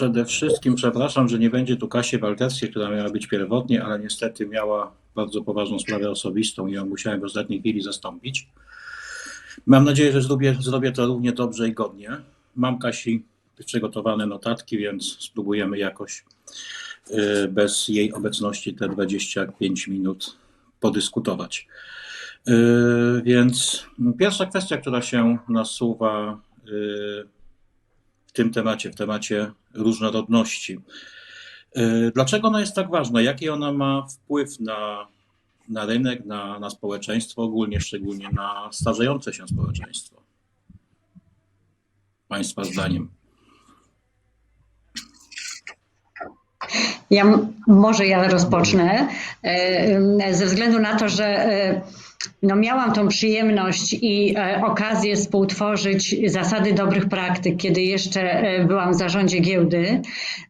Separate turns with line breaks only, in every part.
Przede wszystkim przepraszam, że nie będzie tu Kasi Walterskiej, która miała być pierwotnie, ale niestety miała bardzo poważną sprawę osobistą i ją musiałem w ostatniej chwili zastąpić. Mam nadzieję, że zrobię, zrobię to równie dobrze i godnie. Mam Kasi przygotowane notatki, więc spróbujemy jakoś y, bez jej obecności te 25 minut podyskutować. Y, Więc pierwsza kwestia, która się nasuwa y, w tym temacie, w temacie różnorodności. Y, Dlaczego ona jest tak ważna? Jaki ona ma wpływ na, na rynek, na, na społeczeństwo, ogólnie, szczególnie na starzejące się społeczeństwo? Państwa zdaniem.
Ja może ja rozpocznę, e, ze względu na to, że e, no miałam tą przyjemność i e, okazję współtworzyć zasady dobrych praktyk, kiedy jeszcze e, byłam w zarządzie giełdy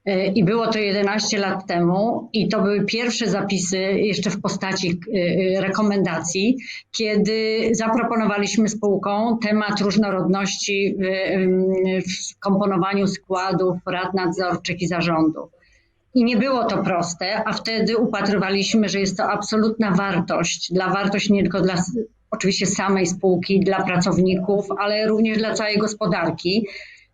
E, i było to 11 lat temu i to były pierwsze zapisy jeszcze w postaci e, rekomendacji, kiedy zaproponowaliśmy spółkom temat różnorodności w, w komponowaniu składów rad nadzorczych i zarządów. I nie było to proste, a wtedy upatrywaliśmy, że jest to absolutna wartość, dla wartość nie tylko dla oczywiście samej spółki, dla pracowników, ale również dla całej gospodarki,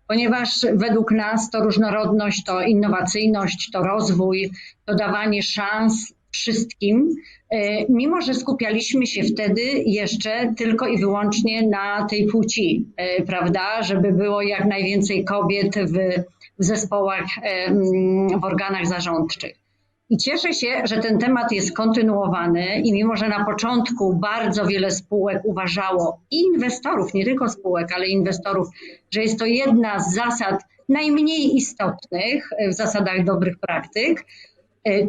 ponieważ według nas to różnorodność, to innowacyjność, to rozwój, to dawanie szans wszystkim, e, mimo że skupialiśmy się wtedy jeszcze tylko i wyłącznie na tej płci, e, prawda, żeby było jak najwięcej kobiet w, w zespołach, e, w organach zarządczych. I cieszę się, że ten temat jest kontynuowany i mimo, że na początku bardzo wiele spółek uważało, i inwestorów, nie tylko spółek, ale inwestorów, że jest to jedna z zasad najmniej istotnych w zasadach dobrych praktyk,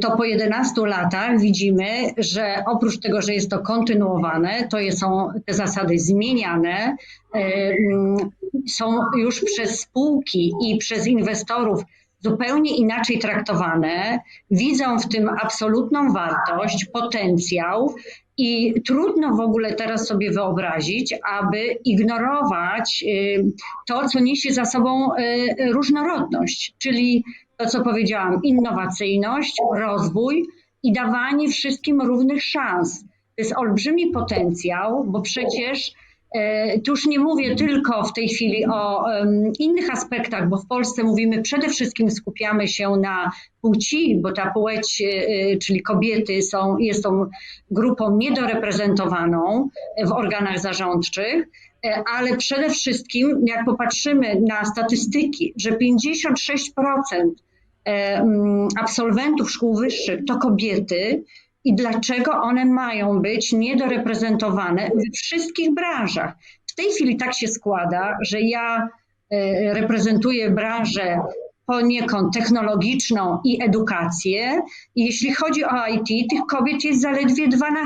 to po 11 latach widzimy, że oprócz tego, że jest to kontynuowane, to są te zasady zmieniane, e, mm, są już przez spółki i przez inwestorów zupełnie inaczej traktowane, widzą w tym absolutną wartość, potencjał i trudno w ogóle teraz sobie wyobrazić, aby ignorować y, to, co niesie za sobą y, różnorodność, czyli to, co powiedziałam, innowacyjność, rozwój i dawanie wszystkim równych szans. To jest olbrzymi potencjał, bo przecież tu już nie mówię tylko w tej chwili o innych aspektach, bo w Polsce mówimy przede wszystkim skupiamy się na płci, bo ta płeć, e, czyli kobiety są, jest tą grupą niedoreprezentowaną w organach zarządczych, e, ale przede wszystkim jak popatrzymy na statystyki, że 56% e, mm, absolwentów szkół wyższych to kobiety i dlaczego one mają być niedoreprezentowane we wszystkich branżach. W tej chwili tak się składa, że ja e, reprezentuję branżę poniekąd technologiczną i edukację. Jeśli chodzi o IT, tych kobiet jest zaledwie 12%.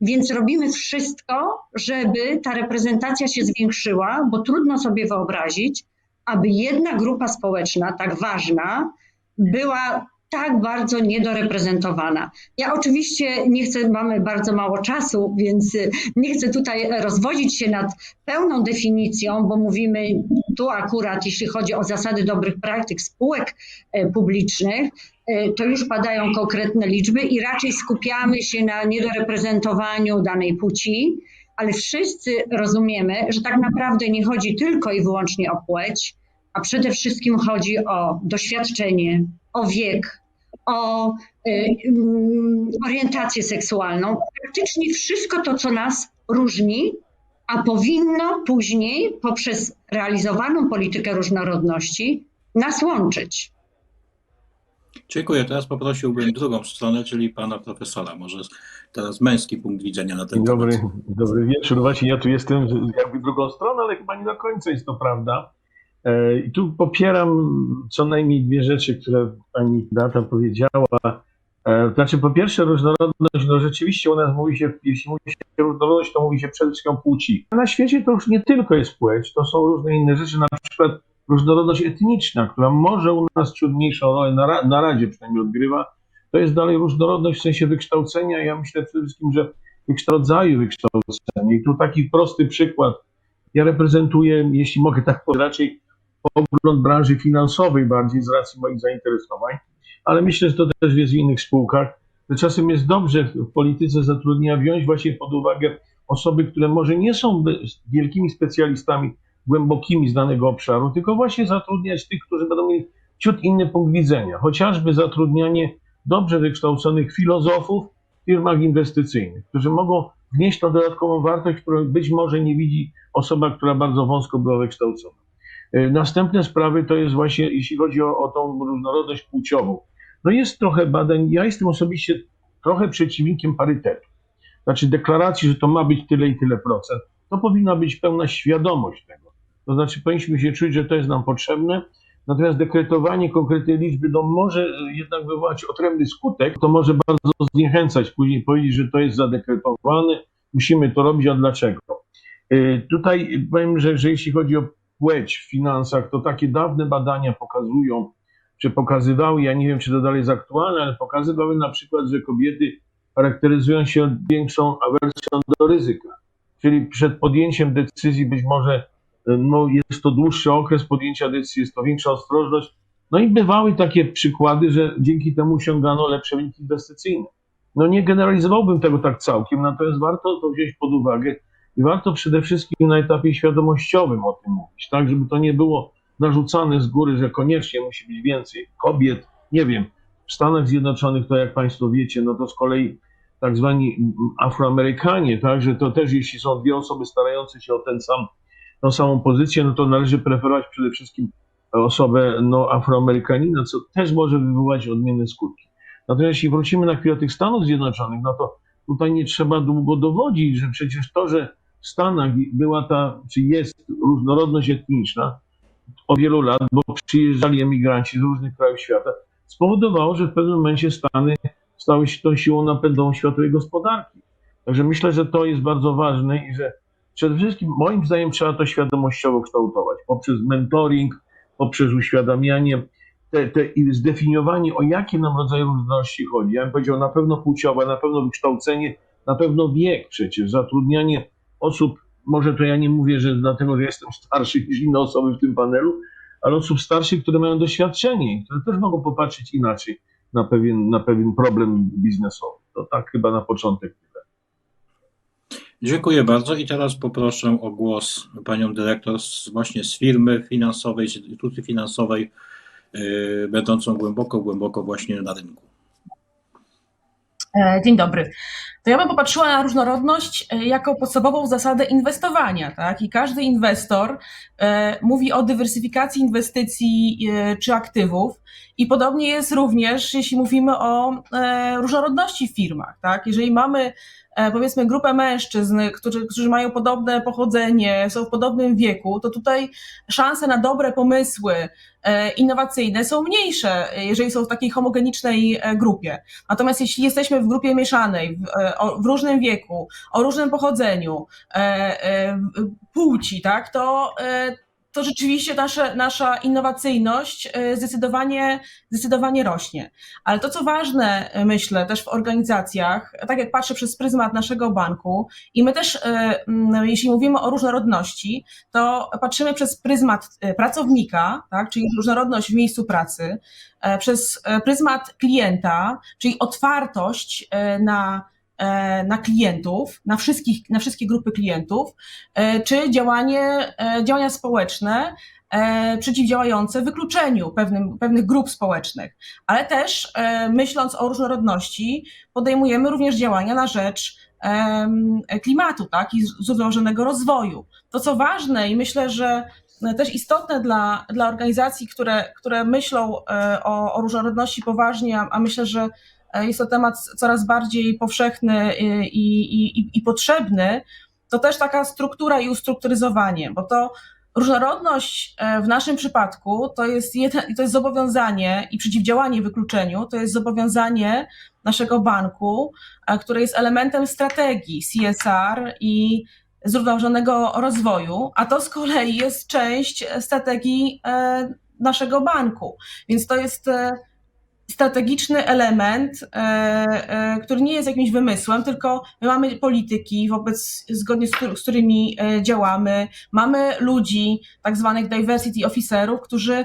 Więc robimy wszystko, żeby ta reprezentacja się zwiększyła, bo trudno sobie wyobrazić, aby jedna grupa społeczna, tak ważna, była tak bardzo niedoreprezentowana. Ja oczywiście nie chcę, mamy bardzo mało czasu, więc y, nie chcę tutaj rozwodzić się nad pełną definicją, bo mówimy tu akurat, jeśli chodzi o zasady dobrych praktyk spółek e, publicznych, e, to już padają konkretne liczby i raczej skupiamy się na niedoreprezentowaniu danej płci, ale wszyscy rozumiemy, że tak naprawdę nie chodzi tylko i wyłącznie o płeć, a przede wszystkim chodzi o doświadczenie, o wiek, o y, mm, orientację seksualną. Praktycznie wszystko to, co nas różni, a powinno później poprzez realizowaną politykę różnorodności nas łączyć.
Dziękuję. Teraz poprosiłbym drugą stronę, czyli pana profesora. Może teraz męski punkt widzenia na ten
Dzień dobry,
temat.
dobry wieczór. Właśnie ja tu jestem jakby drugą stroną, ale chyba nie do końca jest to prawda. E, I tu popieram co najmniej dwie rzeczy, które pani Data powiedziała. E, Znaczy, po pierwsze, różnorodność, no rzeczywiście u nas mówi się, jeśli mówi się różnorodność, to mówi się przede wszystkim płci. Na świecie to już nie tylko jest płeć, to są różne inne rzeczy, na przykład różnorodność etniczna, która może u nas ciut mniejszą rolę na, na Radzie przynajmniej odgrywa. To jest dalej różnorodność w sensie wykształcenia. Ja myślę przede wszystkim, że rodzaju wykształcenia. I tu taki prosty przykład. Ja reprezentuję, jeśli mogę tak powiedzieć, raczej pogląd branży finansowej bardziej z racji moich zainteresowań, ale myślę, że to też jest w innych spółkach. że Czasem jest dobrze w polityce zatrudnienia wziąć właśnie pod uwagę osoby, które może nie są wielkimi specjalistami głębokimi z danego obszaru, tylko właśnie zatrudniać tych, którzy będą mieli ciut inny punkt widzenia. Chociażby zatrudnianie dobrze wykształconych filozofów w firmach inwestycyjnych, którzy mogą wnieść tą dodatkową wartość, którą być może nie widzi osoba, która bardzo wąsko była wykształcona. Y, Następne sprawy to jest właśnie, jeśli chodzi o, o tą różnorodność płciową. No jest trochę badań, ja jestem osobiście trochę przeciwnikiem parytetu. Znaczy deklaracji, że to ma być tyle i tyle procent. To powinna być pełna świadomość tego. To znaczy powinniśmy się czuć, że to jest nam potrzebne, natomiast dekretowanie konkretnej liczby no może jednak wywołać odrębny skutek, to może bardzo zniechęcać, później powiedzieć, że to jest zadekretowane, musimy to robić, a dlaczego? Y, Tutaj powiem, że, że jeśli chodzi o płeć w finansach, to takie dawne badania pokazują, czy pokazywały, ja nie wiem, czy to dalej jest aktualne, ale pokazywały na przykład, że kobiety charakteryzują się większą awersją do ryzyka. Czyli przed podjęciem decyzji być może no, jest to dłuższy okres podjęcia decyzji, jest to większa ostrożność. No i bywały takie przykłady, że dzięki temu osiągano lepsze wyniki inwestycyjne. No nie generalizowałbym tego tak całkiem, natomiast warto to wziąć pod uwagę i warto przede wszystkim na etapie świadomościowym o tym mówić, tak, żeby to nie było narzucane z góry, że koniecznie musi być więcej kobiet. Nie wiem, w Stanach Zjednoczonych to jak Państwo wiecie, no to z kolei tak zwani Afroamerykanie, tak, że to też jeśli są dwie osoby starające się o ten sam, samą pozycję, no to należy preferować przede wszystkim osobę no, Afroamerykanina, co też może wywołać odmienne skutki. Natomiast jeśli wrócimy na chwilę do tych Stanów Zjednoczonych, no to tutaj nie trzeba długo dowodzić, że przecież to, że w Stanach była ta, czy jest różnorodność etniczna od wielu lat, bo przyjeżdżali emigranci z różnych krajów świata, spowodowało, że w pewnym momencie Stany stały się tą siłą napędową światowej gospodarki. Także myślę, że to jest bardzo ważne i że przede wszystkim moim zdaniem trzeba to świadomościowo kształtować poprzez mentoring, poprzez uświadamianie te, te, i zdefiniowanie, o jakie nam rodzaje różnorodności chodzi. Ja bym powiedział, na pewno płciowe, na pewno wykształcenie, na pewno wiek przecież, zatrudnianie osób, może to ja nie mówię, że dlatego, że jestem starszy niż inne osoby w tym panelu, ale osób starszych, które mają doświadczenie które też mogą popatrzeć inaczej na pewien, na pewien problem biznesowy. To tak chyba na początek.
Dziękuję bardzo i teraz poproszę o głos panią dyrektor z, właśnie z firmy finansowej, z instytucji finansowej, yy, będącą głęboko, głęboko właśnie na rynku.
E, Dzień dobry. To ja bym popatrzyła na różnorodność e, jako podstawową zasadę inwestowania, tak? I każdy inwestor e, mówi o dywersyfikacji inwestycji czy aktywów. I podobnie jest również, jeśli mówimy o różnorodności w firmach, tak? Jeżeli mamy powiedzmy grupę mężczyzn, którzy, którzy mają podobne pochodzenie, są w podobnym wieku, to tutaj szanse na dobre pomysły innowacyjne są mniejsze, e, jeżeli są w takiej homogenicznej e, grupie. Natomiast jeśli jesteśmy w grupie mieszanej, w, e, w różnym wieku, o różnym pochodzeniu, e, e, płci, tak, to, e, to rzeczywiście nasze, nasza innowacyjność e, zdecydowanie, zdecydowanie rośnie. Ale to, co ważne, e, myślę, też w organizacjach, tak jak patrzę przez pryzmat naszego banku, i my też, e, jeśli mówimy o różnorodności, to patrzymy przez pryzmat pracownika, tak, czyli różnorodność w miejscu pracy, przez pryzmat klienta, czyli otwartość na, na klientów, na, wszystkich, na wszystkie grupy klientów, e, czy działanie, e, działania społeczne e, przeciwdziałające wykluczeniu pewnym, pewnych grup społecznych. Ale też e, myśląc o różnorodności, podejmujemy również działania na rzecz klimatu tak, i zrównoważonego rozwoju. To, co ważne i myślę, że też istotne dla, dla organizacji, które, które myślą e, o, o różnorodności poważnie, a, a myślę, że e, jest to temat coraz bardziej powszechny i, i, i, i potrzebny, to też taka struktura i ustrukturyzowanie, bo to różnorodność e, w naszym przypadku to jest, to jest zobowiązanie i przeciwdziałanie wykluczeniu, to jest zobowiązanie naszego banku, e, które jest elementem strategii CSR i zrównoważonego rozwoju, a to z kolei jest część strategii e, naszego banku. Więc to jest e, strategiczny element, e, e, który nie jest jakimś wymysłem, tylko my mamy polityki wobec, zgodnie z, któ- z którymi e, działamy, mamy ludzi, tak zwanych diversity officerów, którzy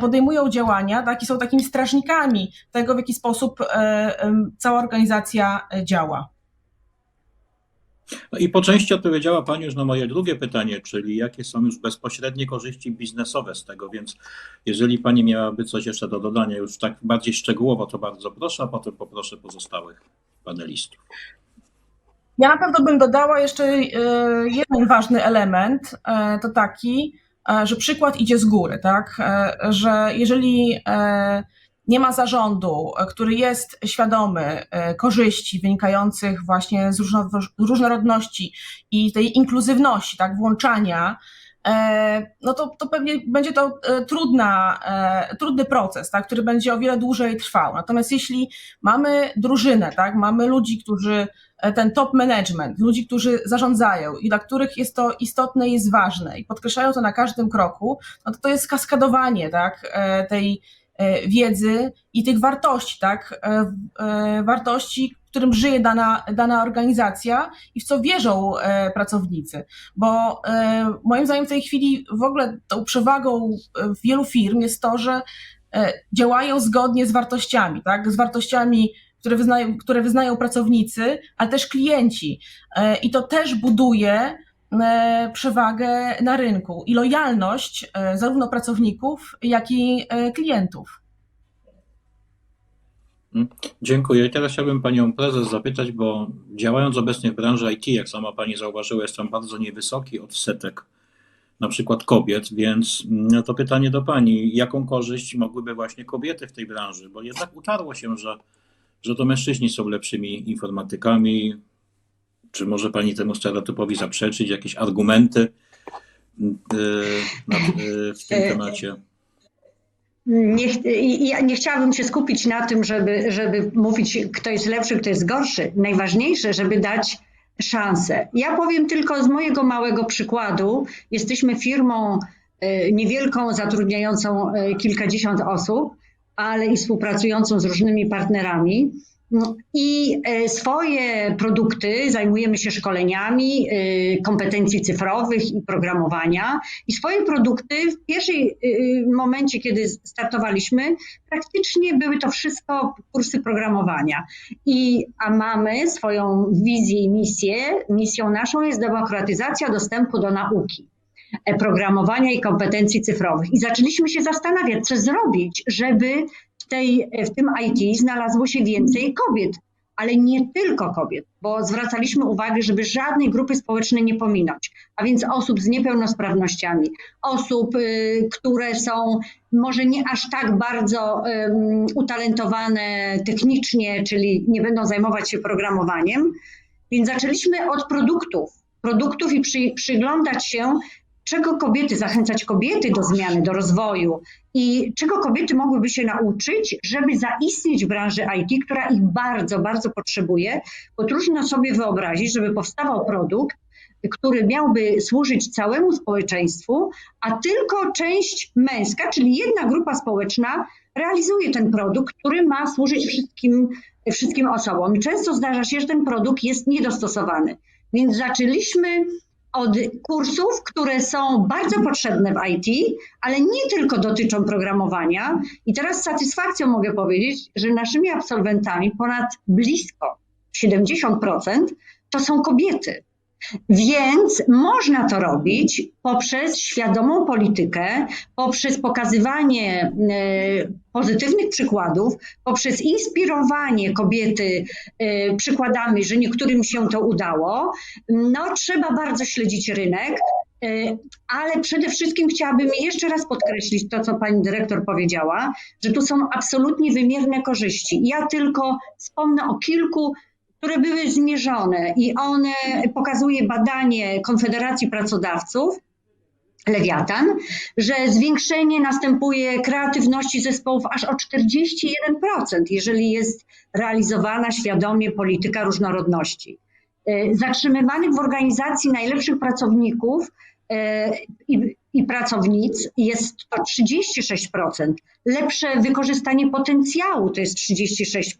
podejmują działania, tak, i są takimi strażnikami tego, w jaki sposób cała organizacja działa.
No i po części odpowiedziała Pani już na moje drugie pytanie, czyli jakie są już bezpośrednie korzyści biznesowe z tego, więc jeżeli Pani miałaby coś jeszcze do dodania już tak bardziej szczegółowo, to bardzo proszę, a potem poproszę pozostałych panelistów.
Ja na pewno bym dodała jeszcze e, jeden ważny element, e, to taki, e, że przykład idzie z góry, tak? Że jeżeli nie ma zarządu, który jest świadomy e, korzyści wynikających właśnie z różno- różnorodności i tej inkluzywności, tak, włączania, e, no to, to pewnie będzie to e, trudna, trudny proces, tak, który będzie o wiele dłużej trwał. Natomiast jeśli mamy drużynę, tak, mamy ludzi, którzy ten top management, ludzi, którzy zarządzają i dla których jest to istotne jest ważne i podkreślają to na każdym kroku, no to to jest kaskadowanie tak, tej wiedzy i tych wartości, tak, e, e, wartości, którym żyje dana, dana organizacja i w co wierzą e, pracownicy. Bo e, moim zdaniem w tej chwili w ogóle tą przewagą e, wielu firm jest to, że e, działają zgodnie z wartościami, tak, z wartościami które wyznają, które wyznają pracownicy, ale też klienci. E, I to też buduje e, przewagę na rynku i lojalność e, zarówno pracowników, jak i e, klientów.
Dziękuję. I teraz chciałbym Panią Prezes zapytać, bo działając obecnie w branży IT, jak sama Pani zauważyła, jest tam bardzo niewysoki odsetek na przykład kobiet, więc no to pytanie do Pani, jaką korzyść mogłyby właśnie kobiety w tej branży, bo jednak utarło się, że, że to mężczyźni są lepszymi informatykami, czy może Pani temu stereotypowi zaprzeczyć, jakieś argumenty na, yy, w tym temacie?
Nie, ja nie chciałabym się skupić na tym, żeby, żeby mówić, kto jest lepszy, kto jest gorszy. Najważniejsze, żeby dać szansę. Ja powiem tylko z mojego małego przykładu. Jesteśmy firmą e, niewielką, zatrudniającą e, kilkadziesiąt osób, ale i współpracującą z różnymi partnerami. No I e, swoje produkty zajmujemy się szkoleniami e, kompetencji cyfrowych i programowania. I swoje produkty w pierwszej y, momencie, kiedy startowaliśmy, praktycznie były to wszystko kursy programowania. I, a mamy swoją wizję i misję. Misją naszą jest demokratyzacja dostępu do nauki, e, programowania i kompetencji cyfrowych. I zaczęliśmy się zastanawiać, co zrobić, żeby w, tej, w tym IT znalazło się więcej kobiet. Ale nie tylko kobiet, bo zwracaliśmy uwagę, żeby żadnej grupy społecznej nie pominąć, a więc osób z niepełnosprawnościami, osób, y, które są może nie aż tak bardzo um, utalentowane technicznie, czyli nie będą zajmować się programowaniem. Więc zaczęliśmy od produktów, produktów i przy, przyglądać się, czego kobiety, zachęcać kobiety do zmiany, do rozwoju i czego kobiety mogłyby się nauczyć, żeby zaistnieć w branży IT, która ich bardzo, bardzo potrzebuje, bo trudno sobie wyobrazić, żeby powstawał produkt, który miałby służyć całemu społeczeństwu, a tylko część męska, czyli jedna grupa społeczna, realizuje ten produkt, który ma służyć wszystkim, wszystkim osobom. I często zdarza się, że ten produkt jest niedostosowany. Więc zaczęliśmy od kursów, które są bardzo potrzebne w IT, ale nie tylko dotyczą programowania. I teraz z satysfakcją mogę powiedzieć, że naszymi absolwentami ponad blisko 70% to są kobiety. Więc można to robić poprzez świadomą politykę, poprzez pokazywanie e, pozytywnych przykładów, poprzez inspirowanie kobiety e, przykładami, że niektórym się to udało. No, trzeba bardzo śledzić rynek, e, ale przede wszystkim chciałabym jeszcze raz podkreślić to, co pani dyrektor powiedziała, że tu są absolutnie wymierne korzyści. Ja tylko wspomnę o kilku które były zmierzone i one pokazuje badanie Konfederacji Pracodawców, Lewiatan, że zwiększenie następuje kreatywności zespołów aż o 41%, jeżeli jest realizowana świadomie polityka różnorodności. Zatrzymywanych w organizacji najlepszych pracowników i i pracownic jest to 36%. Lepsze wykorzystanie potencjału to jest 36%.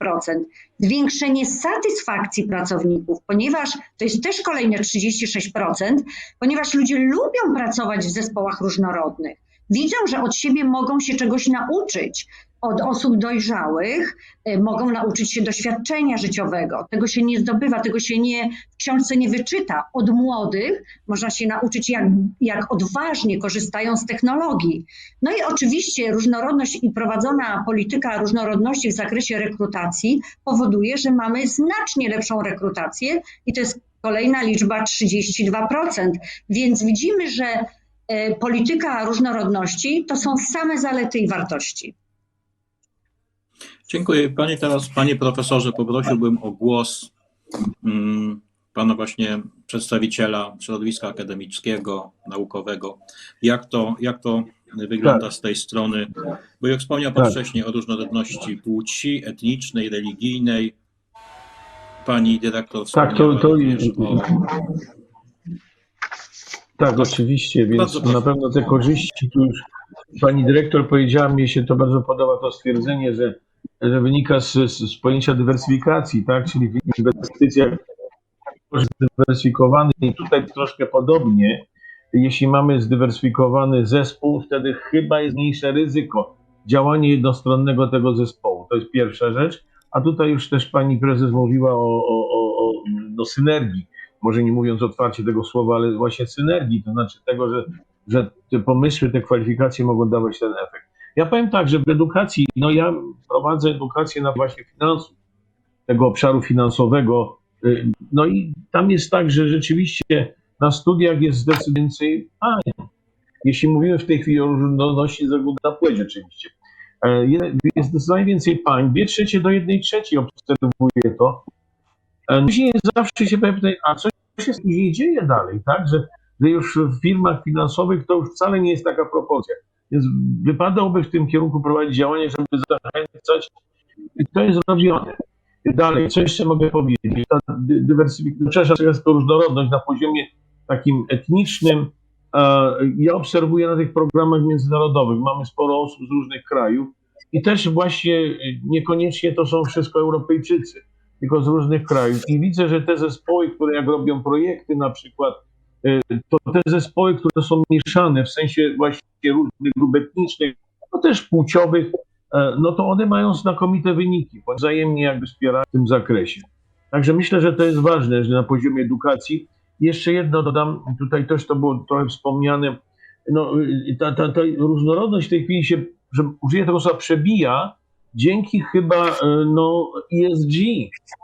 Zwiększenie satysfakcji pracowników, ponieważ to jest też kolejne 36%, ponieważ ludzie lubią pracować w zespołach różnorodnych. Widzą, że od siebie mogą się czegoś nauczyć. Od osób dojrzałych y, mogą nauczyć się doświadczenia życiowego. Tego się nie zdobywa, tego się nie, w książce nie wyczyta. Od młodych można się nauczyć, jak, jak odważnie korzystają z technologii. No i oczywiście różnorodność i prowadzona polityka różnorodności w zakresie rekrutacji powoduje, że mamy znacznie lepszą rekrutację i to jest kolejna liczba 32%. Więc widzimy, że e, polityka różnorodności to są same zalety i wartości.
Dziękuję. Panie teraz, panie profesorze, poprosiłbym o głos mm, pana właśnie przedstawiciela środowiska akademickiego, naukowego. Jak to, jak to wygląda z tej strony? Bo jak wspomniał pan
Tak.
wcześniej o różnorodności płci, etnicznej, religijnej. Pani dyrektor
Tak, to- to-
o
Tak, oczywiście, więc na pewno te korzyści tu już pani dyrektor powiedziała, mi się to bardzo podoba to stwierdzenie, że, że wynika z, z, pojęcia dywersyfikacji, tak, czyli w inwestycjach zdywersyfikowany i tutaj troszkę podobnie, jeśli mamy zdywersyfikowany zespół, wtedy chyba jest mniejsze ryzyko działania jednostronnego tego zespołu. To jest pierwsza rzecz. A tutaj już też pani prezes mówiła o, o, o, o no, synergii może nie mówiąc otwarcie tego słowa, ale właśnie synergii, to znaczy tego, że, że te pomysły, te kwalifikacje mogą dawać ten efekt. Ja powiem tak, że w edukacji, no ja prowadzę edukację na właśnie finansów, tego obszaru finansowego, y, no i tam jest tak, że rzeczywiście na studiach jest zdecydowanie więcej pań. Jeśli mówimy w tej chwili o różnorodności względu na płeć oczywiście. E, je- Jest zdecydowanie więcej pań, dwie trzecie do jednej trzeciej obserwuję to. E, Później zawsze się powiem, a co się później dzieje dalej, tak? Że, że już w firmach finansowych to już wcale nie jest taka proporcja. Więc wypadałoby w tym kierunku prowadzić działania, żeby zachęcać to jest robione. Dalej, co jeszcze mogę powiedzieć? Ta dy- dywersyfikacja, to różnorodność na poziomie takim etnicznym. e, Ja obserwuję na tych programach międzynarodowych. Mamy sporo osób z różnych krajów i też właśnie e, niekoniecznie to są wszystko Europejczycy tylko z różnych krajów. I widzę, że te zespoły, które jak robią projekty na przykład, to te zespoły, które są mieszane w sensie właśnie różnych grup etnicznych, no też płciowych, e, no to one mają znakomite wyniki, bo wzajemnie jakby wspierają w tym zakresie. Także myślę, że to jest ważne, że na poziomie edukacji. Jeszcze jedno dodam, tutaj też to było trochę wspomniane, no, ta, ta, ta różnorodność w tej chwili się, że użyję tego słowa, przebija dzięki chyba e, no, ESG.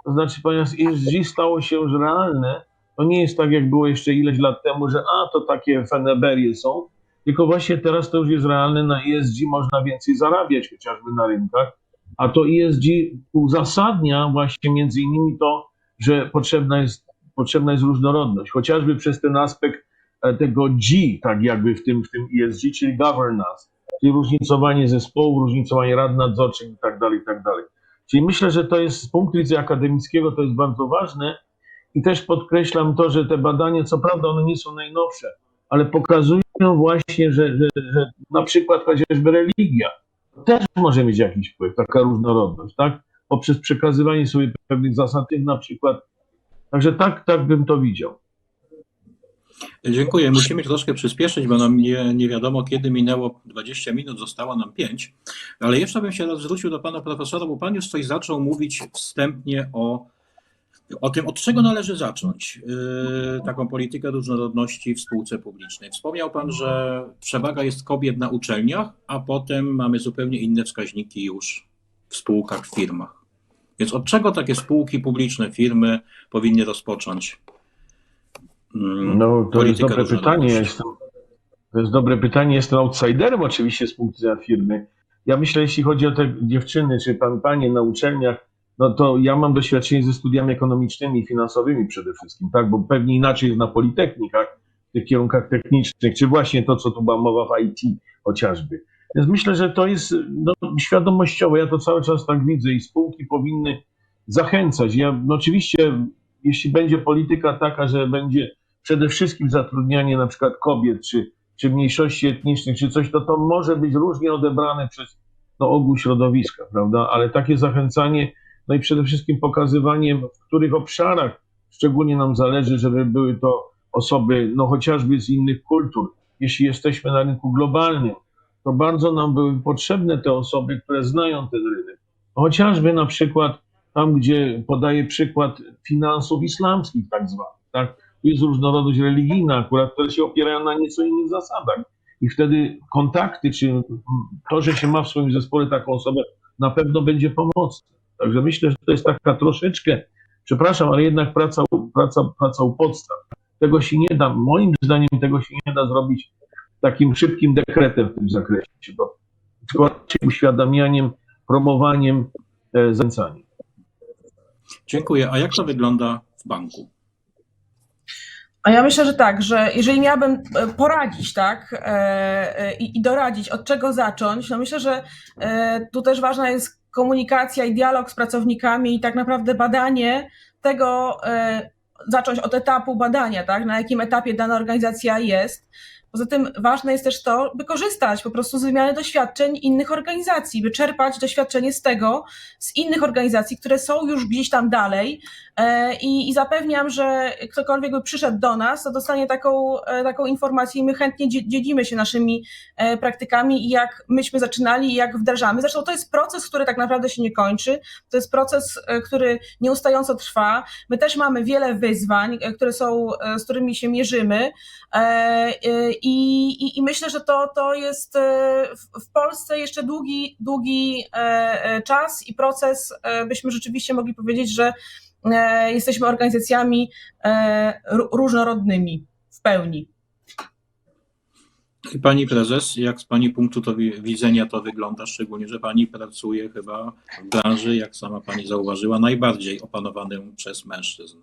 To znaczy, ponieważ ESG stało się już realne, to nie jest tak, jak było jeszcze ileś lat temu, że a, to takie feneberie są, tylko właśnie teraz to już jest realne, na ESG można więcej zarabiać, chociażby na rynkach, a to ESG uzasadnia właśnie między innymi to, że potrzebna jest, potrzebna jest różnorodność, chociażby przez ten aspekt e, tego G, tak jakby w tym, w tym ESG, czyli governance, czyli różnicowanie zespołu, różnicowanie rad nadzorczych i tak dalej, i tak dalej. Czyli myślę, że to jest z punktu widzenia akademickiego to jest bardzo ważne i też podkreślam to, że te badania, co prawda one nie są najnowsze, ale pokazują właśnie, że, że, że na przykład chociażby religia też może mieć jakiś wpływ, taka różnorodność, tak? Poprzez przekazywanie sobie pewnych zasad, na przykład. Także tak, tak bym to widział.
Dziękuję. Musimy troszkę przyspieszyć, bo nam nie, nie wiadomo, kiedy minęło 20 minut, zostało nam 5. Ale jeszcze bym się zwrócił do pana profesora, bo pan już coś zaczął mówić wstępnie o, o tym, od czego należy zacząć yy, taką politykę różnorodności w spółce publicznej. Wspomniał pan, że przewaga jest kobiet na uczelniach, a potem mamy zupełnie inne wskaźniki już w spółkach, w firmach. Więc od czego takie spółki publiczne, firmy powinny rozpocząć? mm,
No, to jest dobre pytanie. Jestem, to jest dobre pytanie. Jestem outsiderem oczywiście z punktu widzenia firmy. Ja myślę, jeśli chodzi o te dziewczyny czy pan, panie na uczelniach, no to ja mam doświadczenie ze studiami ekonomicznymi i finansowymi przede wszystkim, tak? Bo pewnie inaczej jest na politechnikach, w tych kierunkach technicznych, czy właśnie to, co tu była mowa w IT chociażby. Więc myślę, że to jest no, świadomościowe. Ja to cały czas tak widzę i spółki powinny zachęcać. Ja no, oczywiście, jeśli będzie polityka taka, że będzie przede wszystkim zatrudnianie na przykład kobiet, czy czy mniejszości etnicznych, czy coś, to to może być różnie odebrane przez no, ogół środowiska, prawda? Ale takie zachęcanie, no i przede wszystkim pokazywanie, w których obszarach szczególnie nam zależy, żeby były to osoby, no chociażby z innych kultur. Jeśli jesteśmy na rynku globalnym, to bardzo nam były potrzebne te osoby, które znają ten rynek. Chociażby na przykład tam, gdzie podaję przykład finansów islamskich tak zwanych, tak? Tu jest różnorodność religijna akurat, które się opierają na nieco innych zasadach. I wtedy kontakty, czy to, że się ma w swoim zespole taką osobę, na pewno będzie pomocne. Także myślę, że to jest taka troszeczkę, przepraszam, ale jednak praca, u- praca, praca u podstaw. Tego się nie da, moim zdaniem tego się nie da zrobić takim szybkim dekretem w tym zakresie, bo tylko raczej uświadamianiem, promowaniem, e, zachęcaniem.
Dziękuję. A jak to wygląda w banku?
A ja myślę, że tak, że jeżeli miałabym e, poradzić, tak, e, e, i, i doradzić, od czego zacząć, no myślę, że tu też ważna jest komunikacja i dialog z pracownikami i tak naprawdę badanie tego, e, zacząć od etapu badania, tak, na jakim etapie dana organizacja jest. Poza tym ważne jest też to, by korzystać po prostu z wymiany doświadczeń innych organizacji, by czerpać doświadczenie z tego, z innych organizacji, które są już gdzieś tam dalej, E, I, I zapewniam, że ktokolwiek by przyszedł do nas, to dostanie taką, e, taką informację i my chętnie dzie- dzielimy się naszymi e, praktykami i jak myśmy zaczynali i jak wdrażamy. Zresztą to jest proces, który tak naprawdę się nie kończy. To jest proces, który nieustająco trwa. My też mamy wiele wyzwań, które są, z którymi się mierzymy. I, i, i myślę, że to, to jest e, w, Polsce jeszcze długi, długi e, e, czas i proces, byśmy rzeczywiście mogli powiedzieć, że jesteśmy organizacjami ró- różnorodnymi w pełni.
Pani prezes, jak z Pani punktu to wi- widzenia to wygląda, szczególnie, że Pani pracuje chyba w branży, jak sama Pani zauważyła, najbardziej opanowanym przez mężczyzn.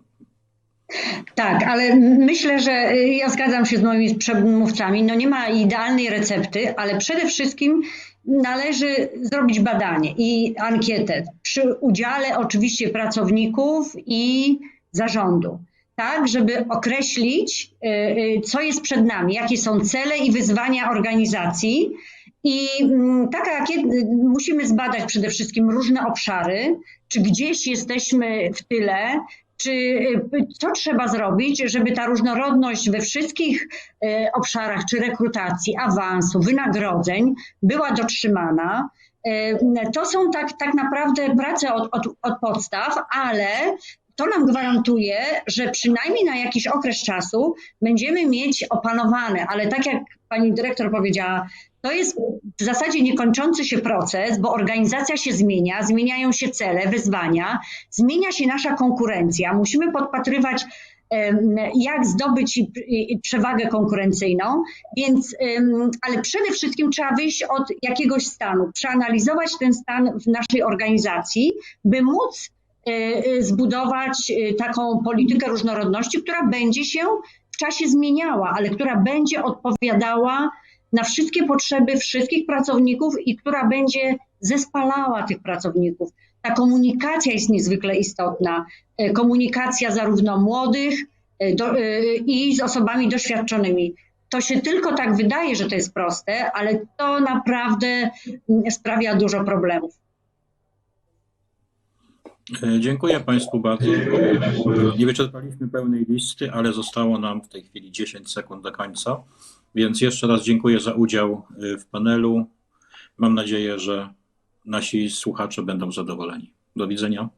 Tak, ale myślę, że y, ja zgadzam się z moimi przedmówcami. No nie ma idealnej recepty, ale przede wszystkim należy zrobić badanie i ankietę przy udziale oczywiście pracowników i zarządu. Tak, żeby określić, y, y, co jest przed nami, jakie są cele i wyzwania organizacji. I mm, taka musimy zbadać przede wszystkim różne obszary, czy gdzieś jesteśmy w tyle, czy y, co trzeba zrobić, żeby ta różnorodność we wszystkich y, obszarach, czy rekrutacji, awansu, wynagrodzeń była dotrzymana. Y, To są tak, tak naprawdę prace od, od, od podstaw, ale to nam gwarantuje, że przynajmniej na jakiś okres czasu będziemy mieć opanowane, ale tak jak pani dyrektor powiedziała, to jest w zasadzie niekończący się proces, bo organizacja się zmienia, zmieniają się cele, wyzwania, zmienia się nasza konkurencja. Musimy podpatrywać, jak zdobyć przewagę konkurencyjną, więc, ale przede wszystkim trzeba wyjść od jakiegoś stanu, przeanalizować ten stan w naszej organizacji, by móc e, e, zbudować e, taką politykę różnorodności, która będzie się w czasie zmieniała, ale która będzie odpowiadała na wszystkie potrzeby wszystkich pracowników i która będzie zespalała tych pracowników. Ta komunikacja jest niezwykle istotna. E, Komunikacja zarówno młodych e, do, e, i z osobami doświadczonymi. To się tylko tak wydaje, że to jest proste, ale to naprawdę mm, sprawia dużo problemów.
Dziękuję Państwu bardzo. Nie wyczerpaliśmy pełnej listy, ale zostało nam w tej chwili 10 sekund do końca. Więc jeszcze raz dziękuję za udział e, w panelu. Mam nadzieję, że nasi słuchacze będą zadowoleni. Do widzenia.